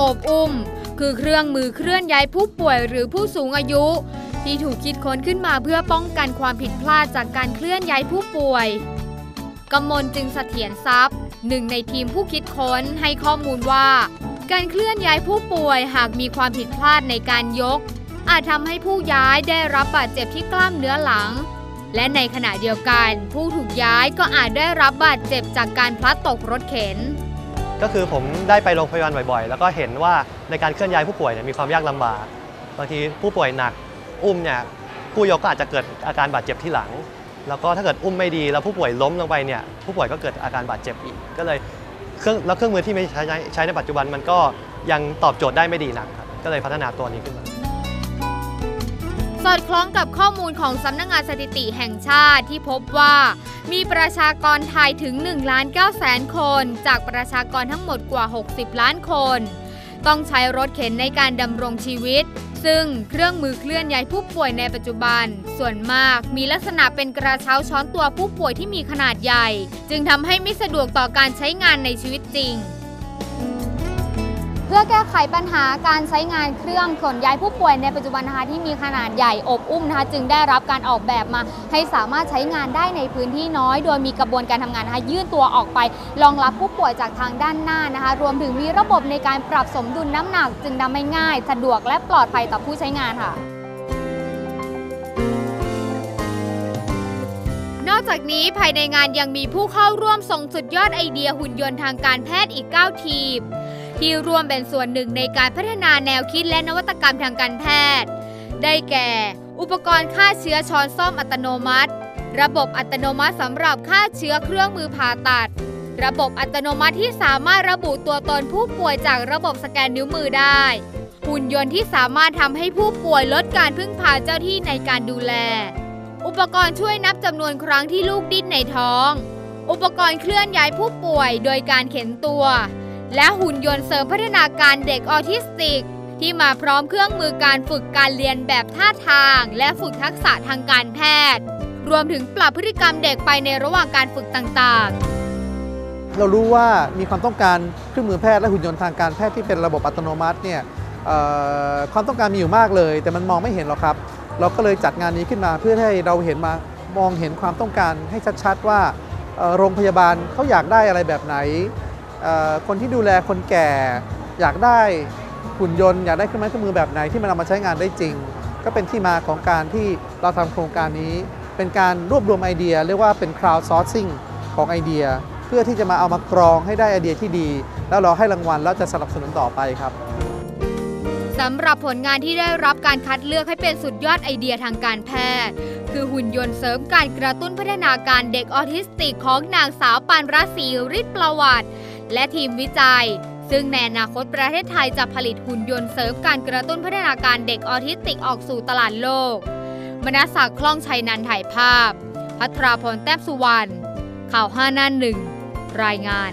อบอุ้ม คือเครื่องมือเคลื่อนย้ายผู้ป่วยหรือผู้สูงอายุ ที่ถูกคิดค้นขึ้นมาเพื่อป้องกันความผิดพลาดจากการเคลื่อนย้ายผู้ป่วยกำมลจึงเสถียรทรัพย์หนึ่งในทีมผู้คิดค้นให้ข้อมูลว่า การเคลื่อนย้ายผู้ป่วยหากมีความผิดพลาดในการยก อาจทำให้ผู้ย้ายได้รับบาดเจ็บที่กล้ามเนื้อหลัง และในขณะเดียวกัน ผู้ถูกย้ายก็อาจได้รับบาดเจ็บจากการพลัดตกรถเข็น ก็คือผมได้ไปโรงพยาบาลบ่อยๆ แล้วก็เห็นว่าในการเคลื่อนย้ายผู้ป่วยเนี่ยมีความยากลำบาก บางทีผู้ป่วยหนักอุ้มเนี่ยผู้ยกก็อาจจะเกิดอาการบาดเจ็บที่หลัง แล้วก็ถ้าเกิดอุ้มไม่ดีแล้วผู้ป่วยล้มลงไปเนี่ยผู้ป่วยก็เกิดอาการบาดเจ็บอีก ก็เลยเครื่องแล้วเครื่องมือที่ไม่ใช้ใช้ในปัจจุบันมันก็ยังตอบโจทย์ได้ไม่ดีนักครับ ก็เลยพัฒนาตัวนี้ขึ้นมา สอดคล้องกับข้อมูลของสำนักงงานสถิติแห่งชาติที่พบว่า มีประชากรไทยถึง1ล้าน9แสนคน จากประชากรทั้งหมดกว่า 60 ล้านคน ต้องใช้รถเข็นในการดำรงชีวิต ซึ่งเครื่องมือเคลื่อนย้ายผู้ป่วยในปัจจุบัน ส่วนมากมีลักษณะเป็นกระเช้าช้อนตัวผู้ป่วยที่มีขนาดใหญ่ จึงทำให้ไม่สะดวกต่อการใช้งานในชีวิตจริง พื่อแก้ไขปัญหาการใช้งานเครื่องขนย้ายผู้ป่วยในปัจจุบันนะคะที่มีขนาดใหญ่อบอุ้มนะคะจึงได้รับการออกแบบมา ให้สามารถใช้งานได้ในพื้นที่น้อย โดยมีกระบวนการทำงานนะคะยื่นตัวออกไปรองรับผู้ป่วยจากทางด้านหน้านะคะ รวมถึงมีระบบในการปรับสมดุลน้ำหนัก จึงทำให้ง่าย สะดวกและปลอดภัยต่อผู้ใช้งานค่ะนอกจากนี้ภายในงานยังมีผู้เข้าร่วมส่งสุดยอดไอเดียหุ่นยนต์ทางการแพทย์อีก 9 ทีม ที่ร่วมเป็นส่วนหนึ่งในการพัฒนาแนวคิดและนวัตกรรมทางการแพทย์ ได้แก่ อุปกรณ์ฆ่าเชื้อช้อนซ่อมอัตโนมัติ ระบบอัตโนมัติสำหรับฆ่าเชื้อเครื่องมือผ่าตัด ระบบอัตโนมัติที่สามารถระบุตัวตนผู้ป่วยจากระบบสแกนนิ้วมือได้หุ่นยนต์ที่สามารถทำให้ผู้ป่วยลดการพึ่งพาเจ้าที่ในการดูแล อุปกรณ์ช่วยนับจำนวนครั้งที่ลูกดิ้นในท้อง อุปกรณ์เคลื่อนย้ายผู้ป่วยโดยการเข็นตัว และหุ่นยนต์เสริมพัฒนาการเด็กออทิสติก ที่มาพร้อมเครื่องมือการฝึกการเรียนแบบท่าทาง และฝึกทักษะทางการแพทย์ รวมถึงปรับพฤติกรรมเด็กไปในระหว่างการฝึกต่างๆ เรารู้ว่ามีความต้องการเครื่องมือแพทย์และหุ่นยนต์ทางการแพทย์ที่เป็นระบบอัตโนมัติเนี่ยความต้องการมีอยู่มากเลย แต่มันมองไม่เห็นหรอกครับ เราก็เลยจัดงานนี้ขึ้นมาเพื่อให้เราเห็นมามองเห็นความต้องการให้ชัดๆว่าโรงพยาบาลเขาอยากได้อะไรแบบไหน คนที่ดูแลคนแก่ อยากได้หุ่นยนต์อยากได้เครื่องไม้เครื่องมือแบบไหนที่มันเอามาใช้งานได้จริง ก็เป็นที่มาของการที่เราทำโครงการนี้ เป็นการรวบรวมไอเดีย เรียกว่าเป็น crowd sourcing ของไอเดีย เพื่อที่จะมาเอามากรองให้ได้ไอเดียที่ดี แล้วเราให้รางวัลแล้วจะสนับสนุนต่อไปครับสำหรับผลงานที่ได้รับการคัดเลือกให้เป็นสุดยอดไอเดียทางการแพทย์ คือหุ่นยนต์เสริมการกระตุ้นพัฒนาการเด็กออทิสติกของนางสาวปานรัศรีฤทธิ์ประวัติ และทีมวิจัย ซึ่งในอนาคตประเทศไทยจะผลิตหุ่นยนต์เสริมการกระตุ้นพัฒนาการเด็กออทิสติกออกสู่ตลาดโลก มนัสศักดิ์คล่องชัยนันถ่ายภาพ พัทราพรแต้มสุวรรณข่าวห้าหน้าหนึ่งรายงาน